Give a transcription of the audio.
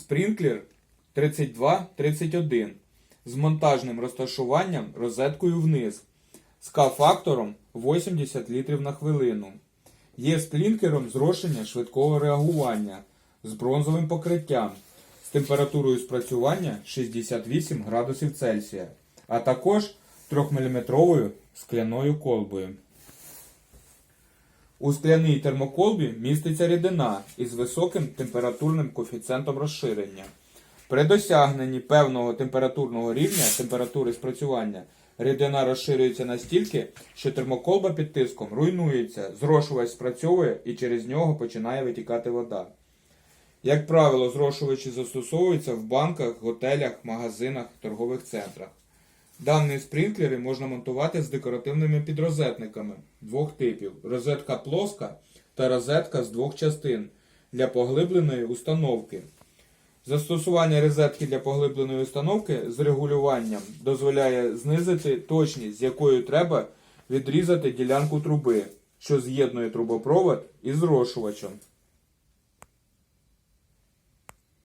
Спрінклер 3231 з монтажним розташуванням розеткою вниз з К-фактором 80 літрів на хвилину. Є сплінкером зрошення швидкого реагування з бронзовим покриттям з температурою спрацювання 68 градусів Цельсія, а також 3-мм скляною колбою. У скляній термоколбі міститься рідина із високим температурним коефіцієнтом розширення. При досягненні певного температурного рівня температури спрацювання рідина розширюється настільки, що термоколба під тиском руйнується, зрошувач спрацьовує і через нього починає витікати вода. Як правило, зрошувачі застосовуються в банках, готелях, магазинах, торгових центрах. Дані спринклери можна монтувати з декоративними підрозетниками двох типів: розетка плоска та розетка з двох частин для поглибленої установки. Застосування розетки для поглибленої установки з регулюванням дозволяє знизити точність, з якою треба відрізати ділянку труби, що з'єднує трубопровод із зрошувачем.